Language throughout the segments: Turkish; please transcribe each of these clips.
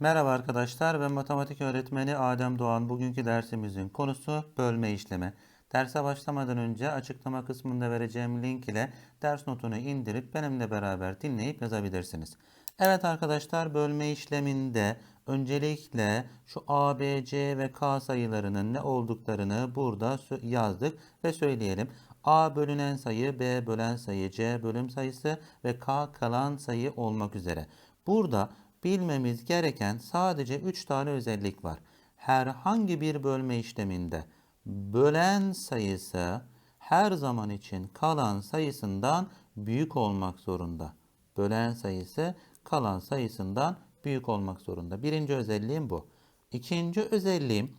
Merhaba arkadaşlar, ben matematik öğretmeni Adem Doğan. Bugünkü dersimizin konusu bölme işlemi. Derse başlamadan önce açıklama kısmında vereceğim link ile ders notunu indirip benimle beraber dinleyip yazabilirsiniz. Evet arkadaşlar, bölme işleminde öncelikle şu A, B, C ve K sayılarının ne olduklarını burada yazdık ve söyleyelim. A bölünen sayı, B bölen sayı, C bölüm sayısı ve K kalan sayı olmak üzere. Burada bilmemiz gereken sadece 3 tane özellik var. Herhangi bir bölme işleminde bölen sayısı her zaman için kalan sayısından büyük olmak zorunda. Bölen sayısı kalan sayısından büyük olmak zorunda. Birinci özelliğim bu. İkinci özelliğim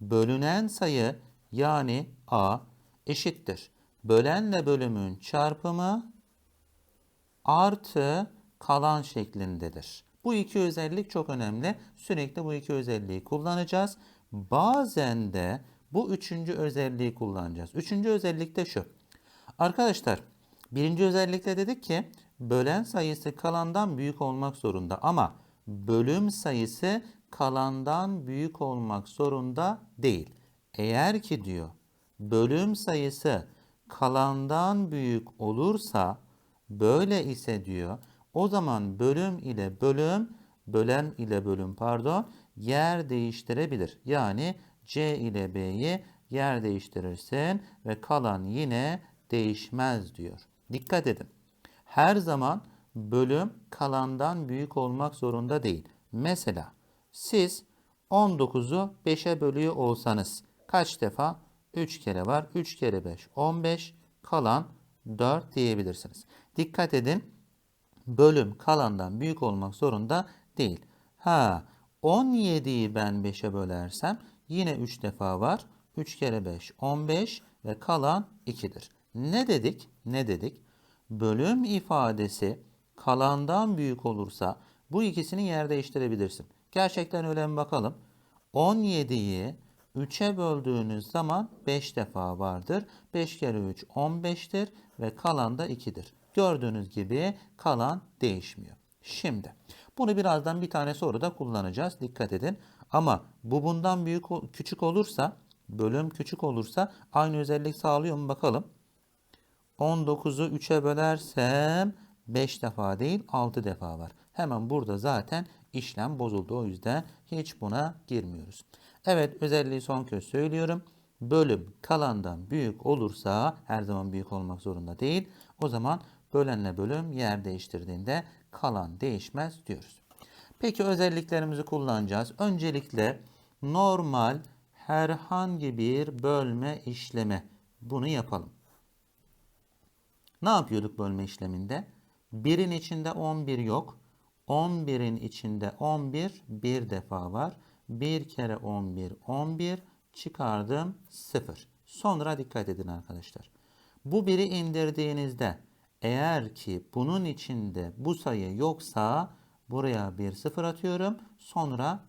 bölünen sayı yani A eşittir. Bölenle bölümün çarpımı artı kalan şeklindedir. Bu iki özellik çok önemli. Sürekli bu iki özelliği kullanacağız. Bazen de bu üçüncü özelliği kullanacağız. Üçüncü özellik de şu. Arkadaşlar birinci özellikle dedik ki bölen sayısı kalandan büyük olmak zorunda ama bölüm sayısı kalandan büyük olmak zorunda değil. Eğer ki diyor bölüm sayısı kalandan büyük olursa böyle ise diyor o zaman bölüm ile bölüm bölen ile bölüm pardon yer değiştirebilir. Yani C ile B'yi yer değiştirirsin ve kalan yine değişmez diyor. Dikkat edin. Her zaman bölüm kalandan büyük olmak zorunda değil. Mesela siz 19'u 5'e bölüyor olsanız kaç defa? 3 kere var. 3 kere 5 15 kalan 4 diyebilirsiniz. Dikkat edin. Bölüm kalandan büyük olmak zorunda değil. Ha 17'yi ben 5'e bölersem yine 3 defa var. 3 kere 5 15 ve kalan 2'dir. Ne dedik? Ne dedik? Bölüm ifadesi kalandan büyük olursa bu ikisini yer değiştirebilirsin. Gerçekten öyle mi bakalım? 17'yi 3'e böldüğünüz zaman 5 defa vardır. 5 kere 3 15'tir ve kalan da 2'dir. Gördüğünüz gibi kalan değişmiyor. Şimdi bunu birazdan bir tane soruda kullanacağız. Dikkat edin. Ama bu bundan büyük küçük olursa, bölüm küçük olursa aynı özellik sağlıyor mu bakalım. 19'u 3'e bölersem 5 defa değil 6 defa var. Hemen burada zaten işlem bozuldu. O yüzden hiç buna girmiyoruz. Evet özelliği son kez söylüyorum. Bölüm kalandan büyük olursa her zaman büyük olmak zorunda değil. O zaman bölenle bölüm yer değiştirdiğinde kalan değişmez diyoruz. Peki özelliklerimizi kullanacağız. Öncelikle normal herhangi bir bölme işlemi. Bunu yapalım. Ne yapıyorduk bölme işleminde? 1'in içinde 11 yok. 11'in içinde 11 bir defa var. 1 kere 11 11 çıkardım 0. Sonra dikkat edin arkadaşlar. Bu biri indirdiğinizde eğer ki bunun içinde bu sayı yoksa buraya bir 0 atıyorum. Sonra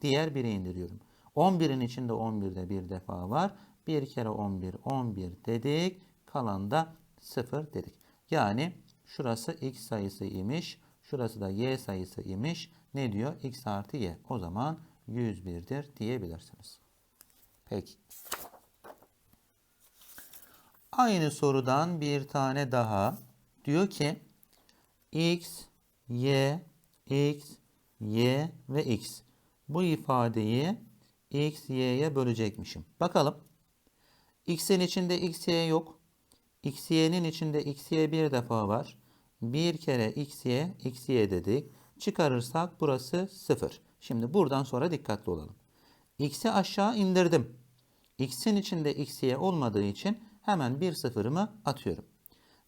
diğer biri indiriyorum. 11'in içinde 11'de bir defa var. 1 kere 11 11 dedik. Kalan da 0 dedik. Yani şurası x sayısı imiş. Şurası da y sayısı imiş. Ne diyor? x artı y. O zaman 101'dir diyebilirsiniz. Peki. Aynı sorudan bir tane daha. Diyor ki x, y, x, y ve x. Bu ifadeyi x, y'ye bölecekmişim. Bakalım. x'in içinde x, y yok. x, y'nin içinde x, y bir defa var. Bir kere x, y, x, y dedik. Çıkarırsak burası 0. Şimdi buradan sonra dikkatli olalım. X'i aşağı indirdim. X'in içinde x, y olmadığı için hemen bir sıfırımı atıyorum.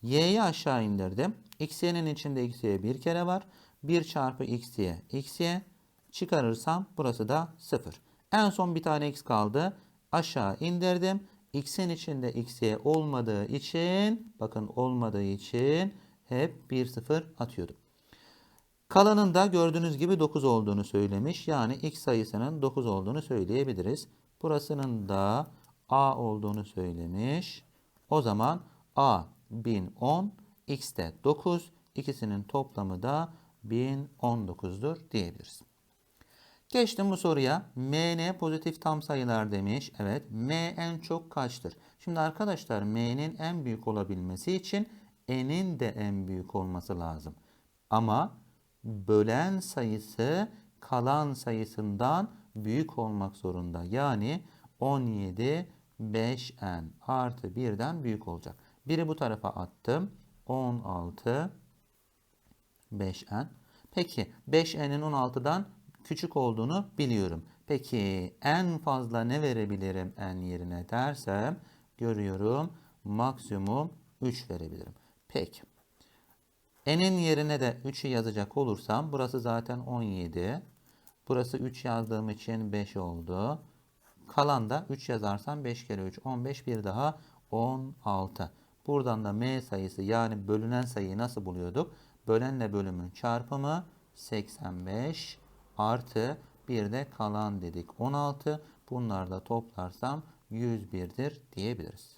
Y'yi aşağı indirdim. X, y'nin içinde x, y bir kere var. 1 çarpı x, y, x, y. Çıkarırsam burası da 0. En son bir tane x kaldı. Aşağı indirdim. X'in içinde x, y olmadığı için, bakın olmadığı için hep 1, 0 atıyordum. Kalanın da gördüğünüz gibi 9 olduğunu söylemiş. Yani x sayısının 9 olduğunu söyleyebiliriz. Burasının da a olduğunu söylemiş. O zaman a 1010, x de 9. İkisinin toplamı da 1019'dur diyebiliriz. Geçtim bu soruya. MN pozitif tam sayılar demiş. Evet. M en çok kaçtır? Şimdi arkadaşlar M'nin en büyük olabilmesi için N'in de en büyük olması lazım. Ama bölen sayısı kalan sayısından büyük olmak zorunda. Yani 17 5n artı 1'den büyük olacak. Biri bu tarafa attım. 16 5n. Peki 5n'in 16'dan küçük olduğunu biliyorum. Peki en fazla ne verebilirim n yerine dersem görüyorum maksimum 3 verebilirim. Peki. N'in yerine de 3'ü yazacak olursam burası zaten 17. Burası 3 yazdığım için 5 oldu. Kalan da 3 yazarsam 5 kere 3 15 bir daha 16. Buradan da m sayısı yani bölünen sayıyı nasıl buluyorduk? Bölenle bölümün çarpımı 85 artı bir de kalan dedik 16. Bunları da toplarsam 101'dir diyebiliriz.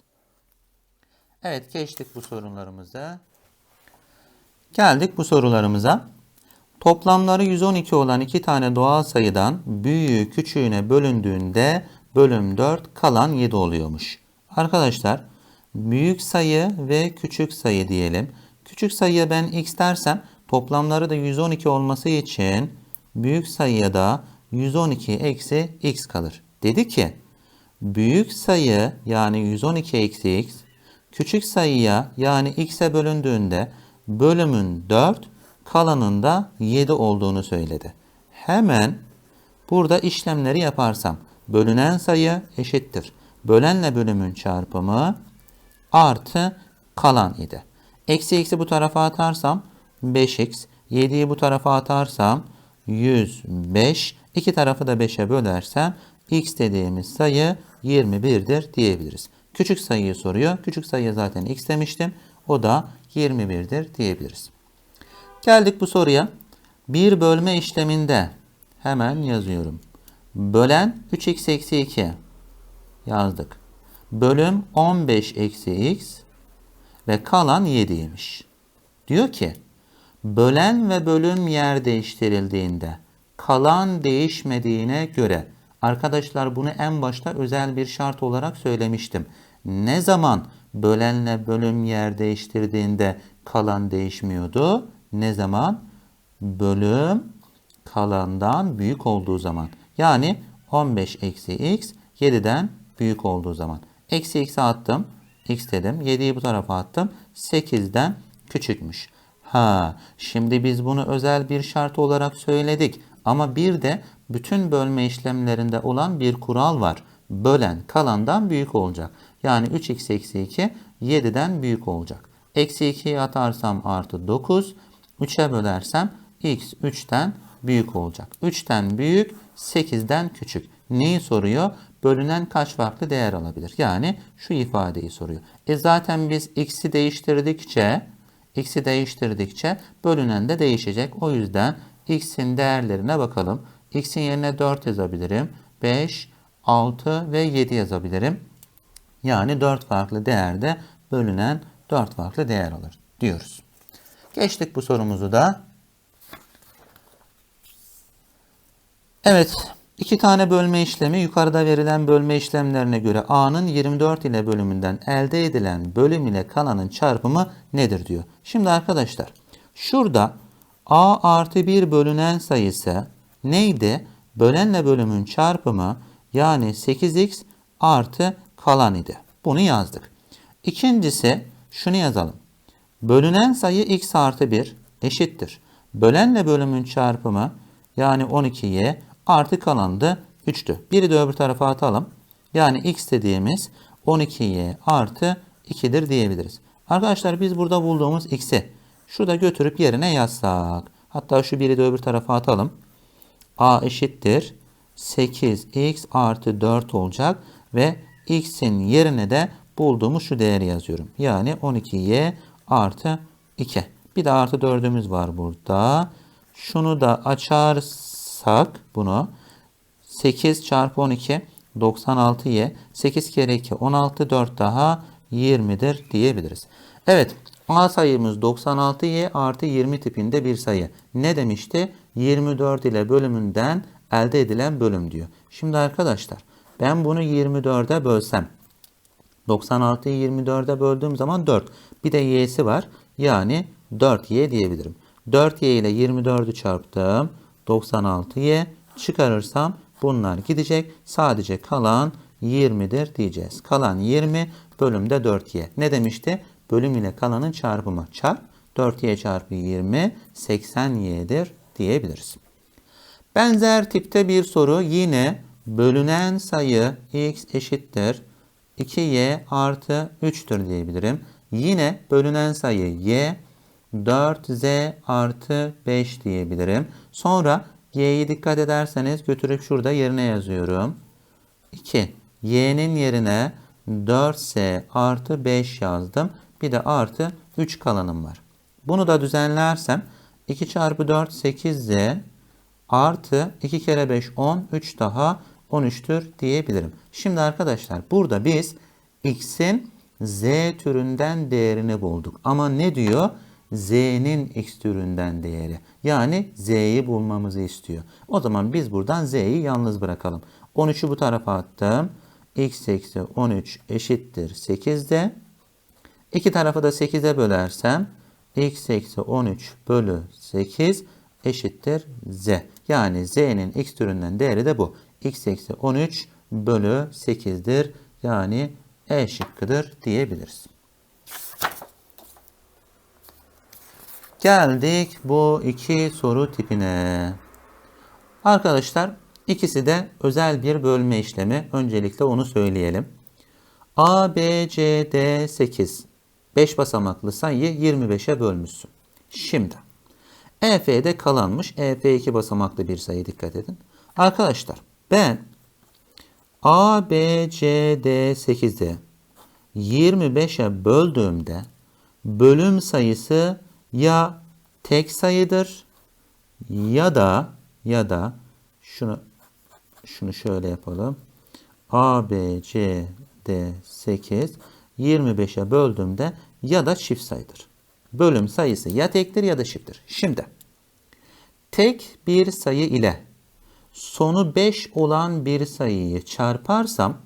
Evet geçtik bu sorunlarımıza. Geldik bu sorularımıza. Toplamları 112 olan iki tane doğal sayıdan büyüğü küçüğüne bölündüğünde bölüm 4 kalan 7 oluyormuş. Arkadaşlar büyük sayı ve küçük sayı diyelim. Küçük sayıya ben x dersem toplamları da 112 olması için büyük sayıya da 112 eksi x kalır. Dedi ki büyük sayı yani 112 eksi x küçük sayıya yani x'e bölündüğünde bölümün 4 kalanın da 7 olduğunu söyledi. Hemen burada işlemleri yaparsam bölünen sayı eşittir. Bölenle bölümün çarpımı artı kalan idi. Eksi eksi bu tarafa atarsam 5x, 7'yi bu tarafa atarsam 105, iki tarafı da 5'e bölersem x dediğimiz sayı 21'dir diyebiliriz. Küçük sayıyı soruyor. Küçük sayıya zaten x demiştim. O da 21'dir diyebiliriz. Geldik bu soruya. Bir bölme işleminde hemen yazıyorum. Bölen 3x eksi 2 yazdık. Bölüm 15 eksi x ve kalan 7'ymiş. Diyor ki bölen ve bölüm yer değiştirildiğinde kalan değişmediğine göre arkadaşlar bunu en başta özel bir şart olarak söylemiştim. Ne zaman bölenle bölüm yer değiştirdiğinde kalan değişmiyordu? Ne zaman? Bölüm kalandan büyük olduğu zaman. Yani 15 eksi x 7'den büyük olduğu zaman. Eksi x'e attım. x dedim. 7'yi bu tarafa attım. 8'den küçükmüş. Ha, şimdi biz bunu özel bir şart olarak söyledik. Ama bir de bütün bölme işlemlerinde olan bir kural var. Bölen kalandan büyük olacak. Yani 3x eksi 2 7'den büyük olacak. Eksi 2'yi atarsam artı 9. 3'e bölersem x 3'ten büyük olacak. 3'ten büyük 8'den küçük. Neyi soruyor? Bölünen kaç farklı değer alabilir? Yani şu ifadeyi soruyor. E zaten biz x'i değiştirdikçe x'i değiştirdikçe bölünen de değişecek. O yüzden x'in değerlerine bakalım. x'in yerine 4 yazabilirim. 5, 6 ve 7 yazabilirim. Yani 4 farklı değerde bölünen 4 farklı değer alır diyoruz. Geçtik bu sorumuzu da. Evet, iki tane bölme işlemi yukarıda verilen bölme işlemlerine göre A'nın 24 ile bölümünden elde edilen bölüm ile kalanın çarpımı nedir diyor. Şimdi arkadaşlar, şurada A artı 1 bölünen sayısı neydi? Bölenle bölümün çarpımı yani 8x artı kalan idi. Bunu yazdık. İkincisi şunu yazalım. Bölünen sayı x artı 1 eşittir. Bölenle bölümün çarpımı yani 12y artı kalan da 3'tü. Biri de öbür tarafa atalım. Yani x dediğimiz 12y artı 2'dir diyebiliriz. Arkadaşlar biz burada bulduğumuz x'i şurada götürüp yerine yazsak. Hatta şu biri de öbür tarafa atalım. a eşittir 8x artı 4 olacak ve x'in yerine de bulduğumuz şu değeri yazıyorum. Yani 12y artı 2. Bir de artı 4'ümüz var burada. Şunu da açarsak bunu 8 çarpı 12 96y 8 kere 2 16 4 daha 20'dir diyebiliriz. Evet A sayımız 96y artı 20 tipinde bir sayı. Ne demişti? 24 ile bölümünden elde edilen bölüm diyor. Şimdi arkadaşlar ben bunu 24'e bölsem 96'yı 24'e böldüğüm zaman 4. Bir de y'si var. Yani 4y diyebilirim. 4y ile 24'ü çarptım. 96y çıkarırsam bunlar gidecek. Sadece kalan 20'dir diyeceğiz. Kalan 20 bölümde 4y. Ne demişti? Bölüm ile kalanın çarpımı. Çarp 4y çarpı 20 80y'dir diyebiliriz. Benzer tipte bir soru yine bölünen sayı x eşittir 2y artı 3'tür diyebilirim. Yine bölünen sayı y 4z artı 5 diyebilirim. Sonra y'yi dikkat ederseniz götürüp şurada yerine yazıyorum. 2. y'nin yerine 4s artı 5 yazdım. Bir de artı 3 kalanım var. Bunu da düzenlersem 2 çarpı 4 8z artı 2 kere 5 10 3 daha 13'tür diyebilirim. Şimdi arkadaşlar burada biz x'in z türünden değerini bulduk. Ama ne diyor? Z'nin x türünden değeri. Yani z'yi bulmamızı istiyor. O zaman biz buradan z'yi yalnız bırakalım. 13'ü bu tarafa attım. x eksi 13 eşittir 8'de. İki tarafı da 8'e bölersem x eksi 13 bölü 8 eşittir z. Yani z'nin x türünden değeri de bu. x eksi 13 bölü 8'dir. Yani e şıkkıdır diyebiliriz. Geldik bu iki soru tipine. Arkadaşlar ikisi de özel bir bölme işlemi. Öncelikle onu söyleyelim. A, B, C, D 8. 5 basamaklı sayıyı 25'e bölmüşsün. Şimdi EF'de kalanmış. EF 2 basamaklı bir sayı dikkat edin. Arkadaşlar ben A, B, C, D 8'i 25'e böldüğümde bölüm sayısı ya tek sayıdır ya da ya da şunu şunu şöyle yapalım. A, B, C, D 8 25'e böldüğümde ya da çift sayıdır. Bölüm sayısı ya tektir ya da çifttir. Şimdi tek bir sayı ile sonu 5 olan bir sayıyı çarparsam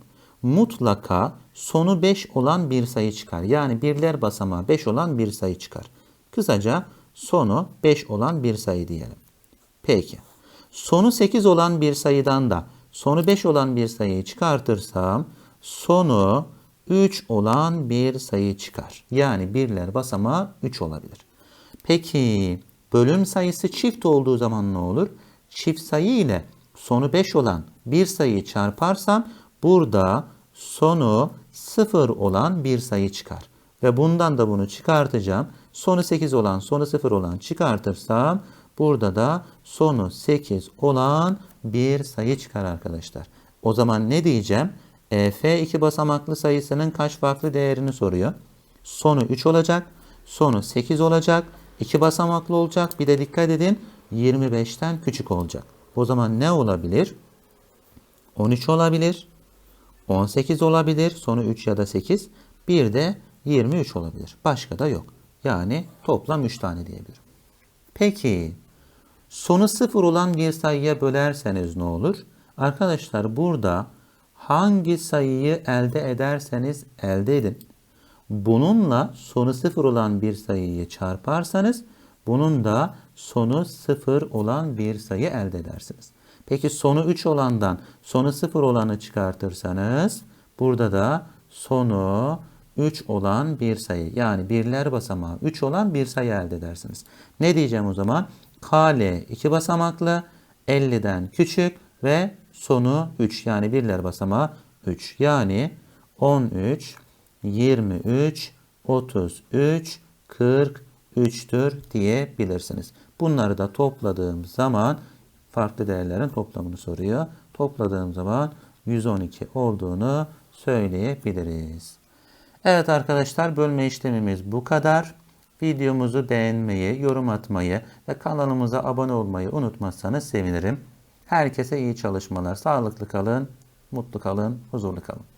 mutlaka sonu 5 olan bir sayı çıkar. Yani birler basamağı 5 olan bir sayı çıkar. Kısaca sonu 5 olan bir sayı diyelim. Peki. Sonu 8 olan bir sayıdan da sonu 5 olan bir sayıyı çıkartırsam sonu 3 olan bir sayı çıkar. Yani birler basamağı 3 olabilir. Peki bölüm sayısı çift olduğu zaman ne olur? Çift sayı ile sonu 5 olan bir sayıyı çarparsam burada sonu 0 olan bir sayı çıkar. Ve bundan da bunu çıkartacağım. Sonu 8 olan, sonu 0 olan çıkartırsam burada da sonu 8 olan bir sayı çıkar arkadaşlar. O zaman ne diyeceğim? EF iki basamaklı sayısının kaç farklı değerini soruyor. Sonu 3 olacak. Sonu 8 olacak. 2 basamaklı olacak. Bir de dikkat edin 25'ten küçük olacak. O zaman ne olabilir? 13 olabilir. 18 olabilir. Sonu 3 ya da 8. Bir de 23 olabilir. Başka da yok. Yani toplam 3 tane diyebilirim. Peki sonu 0 olan bir sayıya bölerseniz ne olur? Arkadaşlar burada hangi sayıyı elde ederseniz elde edin. Bununla sonu 0 olan bir sayıyı çarparsanız bunun da sonu 0 olan bir sayı elde edersiniz. Peki sonu 3 olandan sonu 0 olanı çıkartırsanız burada da sonu 3 olan bir sayı yani birler basamağı 3 olan bir sayı elde edersiniz. Ne diyeceğim o zaman? KL 2 basamaklı 50'den küçük ve sonu 3 yani birler basamağı 3. Yani 13, 23, 33, 43'tür diyebilirsiniz. Bunları da topladığım zaman farklı değerlerin toplamını soruyor. Topladığım zaman 112 olduğunu söyleyebiliriz. Evet arkadaşlar bölme işlemimiz bu kadar. Videomuzu beğenmeyi, yorum atmayı ve kanalımıza abone olmayı unutmazsanız sevinirim. Herkese iyi çalışmalar. Sağlıklı kalın, mutlu kalın, huzurlu kalın.